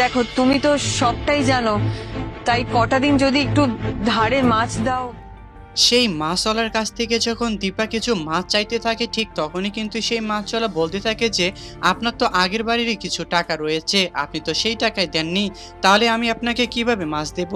দেখো তুমি তো সবটাই জানো। তাই কটা দিন যদি একটু ধারে মাছ দাও। সেই মাছওয়ালার কাছ থেকে যখন দীপা কিছু মাছ চাইতে থাকে, ঠিক তখনই কিন্তু সেই মাছওয়ালা বলতে থাকে যে, আপনার তো আগের বাড়িরই কিছু টাকা রয়েছে, আপনি তো সেই টাকায় দেননি, তাহলে আমি আপনাকে কীভাবে মাছ দেব?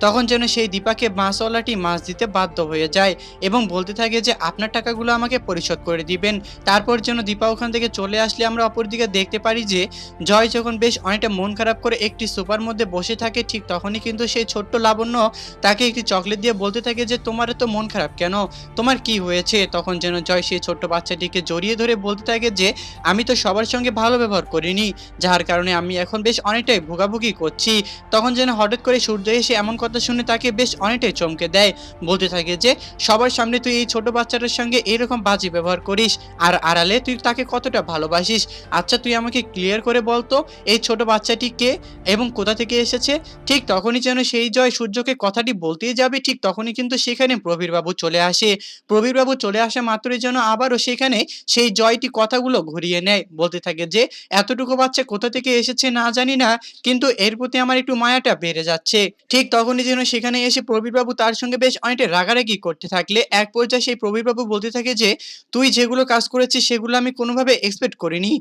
তখন যেন সেই দীপাকে মাছওয়ালাটি মাছ দিতে বাধ্য হয়ে যায় এবং বলতে থাকে যে, আপনার টাকাগুলো আমাকে পরিশোধ করে দিবেন। তারপর যেন দীপা ওখান থেকে চলে আসলে আমরা অপরদিকে দেখতে পারি যে, জয় যখন বেশ অনেকটা মন খারাপ করে একটি সোফার মধ্যে বসে থাকে, ঠিক তখনই কিন্তু সেই ছোট্ট লাবণ্য তাকে একটি চকলেট দিয়ে বলতে থাকে যে, তোমার তো মন খারাপ। কেন? তোমার কি হয়েছে? তখন যেন জয় সেই ছোট্ট বাচ্চাটিকে জড়িয়ে ধরে বলতে থাকে যে, আমি তো সবার সঙ্গে ভালো ব্যবহার করিনি, যার কারণে আমি এখন বেশ অনেকটাই ভোগাভুগি করছি। তখন যেন হঠাৎ করে সূর্য এসে এমন কথা শুনে তাকে বেশ অনেকটাই চমকে দেয়। বলতে থাকে যে, সবার সামনে তুই এই ছোট বাচ্চাটার সঙ্গে এইরকম বাজে ব্যবহার করিস, আর আড়ালে তুই তাকে কতটা ভালোবাসিস? আচ্ছা তুই আমাকে ক্লিয়ার করে বলতো এই ছোট বাচ্চাটি কে এবং কোথা থেকে এসেছে? ঠিক তখনই যেন সেই জয় সূর্যকে কথাটি বলতেই যাবে, ঠিক তখনই কিন্তু সেখানে প্রবীরবাবু চলে আসে। প্রবীরবাবু চলে আসা মাত্রই যেন আবারও সেখানে সেই জয়টি কথাগুলো ঘুরিয়ে নেয়। বলতে থাকে যে, এতটুকু বাচ্চা কোথা থেকে এসেছে না জানি না, কিন্তু এর প্রতি আমার একটু মায়াটা বেড়ে যাচ্ছে। ঠিক তখনই যেন সেখানে এসে প্রবীরবাবু তার সঙ্গে বেশ অনেকটা রাগারাগি করতে থাকলে এক পর্যায়ে সেই প্রবীরবাবু বলতে থাকে যে, তুই যেগুলো কাজ করেছিস সেগুলো আমি কোনোভাবে এক্সপেক্ট করিনি।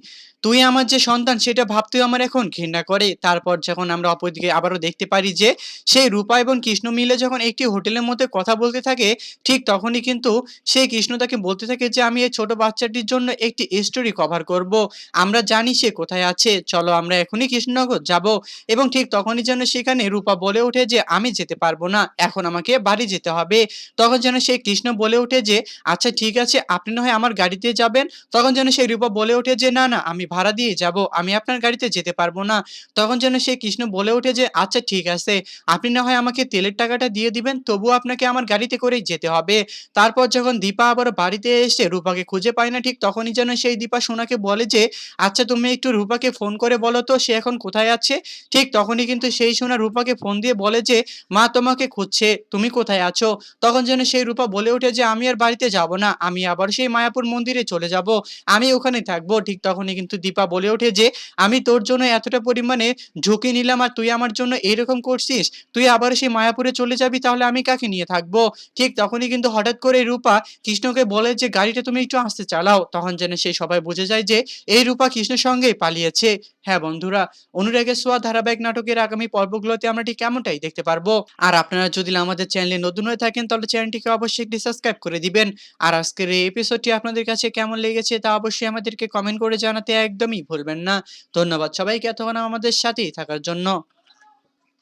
তুই আমার যে সন্তান সেটা ভাবতেও আমার এখন ঘৃণা করে। তারপর যখন আমরা অপরদিকে আবারও দেখতে পারি যে, সেই রূপা এবং কৃষ্ণ মিলে যখন একটি হোটেলের মধ্যে কথা বলতে ঠিক তখনই কিন্তু সেই কৃষ্ণ তাকে বলতে থাকে যে, আমি এই ছোট বাচ্চাটির জন্য একটি স্টোরি কভার করব। আমরা জানি সে কোথায় আছে। চলো আমরা এখনই কৃষ্ণনগর যাব। এবং ঠিক তখনই যেন সেখানে রূপা বলে ওঠে যে, আমি যেতে পারব না। এখন আমাকে বাড়ি যেতে হবে। তখন যেন সেই কৃষ্ণ বলে ওঠে যে আচ্ছা ঠিক আছে। আপনি না হয় আমার গাড়িতে যাবেন? তখন যেন সেই রূপা বলে ওঠে যে, না না, আমি ভাড়া দিয়ে যাব। আমি আপনার গাড়িতে যেতে পারব না। তখন যেন সেই কৃষ্ণ বলে ওঠে যে আচ্ছা ঠিক আছে। আপনি না হয় আমাকে তেলের টাকাটা দিয়ে দিবেন, তবুও আপনাকে আমার গাড়িতে করেই যেতে হবে। তারপর যখন দীপা আবার বাড়িতে এসে রূপাকে খুঁজে পায় না ঠিক তখনই যেন সেই দীপা সোনাকে বলে যে আচ্ছা তুমি একটু রূপাকে ফোন করে বলো তো, সে এখন কোথায় আছে? ঠিক তখনই কিন্তু সেই সোনা রূপাকে ফোন দিয়ে বলে যে, মা তোমাকে খুঁজছে, তুমি কোথায় আছো? তখন যেন সেই রূপা বলে ওঠে যে, আমি আর বাড়িতে যাব না, আমি আবার সেই মায়াপুর মন্দিরে চলে যাব, আমি ওখানে থাকব। ঠিক তখনই কিন্তু দীপা বলে ওঠে যে, আমি তোর জন্য এতটা পরিমাণে ঝুঁকি নিলাম আর তুই আমার জন্য এরকম করছিস, তুই আবার সেই মায়াপুরে চলে যাবি, তাহলে আমি কাকে নিয়ে থাকব? ঠিক তখনই কিন্তু হঠাৎ করে রূপা কৃষ্ণকে বলে যে, গাড়িটা তুমি একটু আসতে চালাও। তখন যেন সেই সবাই বুঝে যায় যে, এই রূপা কৃষ্ণের সঙ্গেই পালিয়েছে। হ্যাঁ বন্ধুরা, অনুরাগের সোয়া ধারাবাহিক নাটকের আগামী পর্বগুলোতে আমরা ঠিক কেমনটাই দেখতে পারব। আর আপনারা যদি আমাদের চ্যানেলে নতুন হয়ে থাকেন, তাহলে চ্যানেলটিকে অবশ্যই একটি সাবস্ক্রাইব করে দিবেন। আর আজকের এই এপিসোডটি আপনাদের কাছে কেমন লেগেছে তা অবশ্যই আমাদেরকে কমেন্ট করে জানাতে একদমই ভুলবেন না। ধন্যবাদ সবাইকে, এতক্ষণ আমাদের সাথেই থাকার জন্য।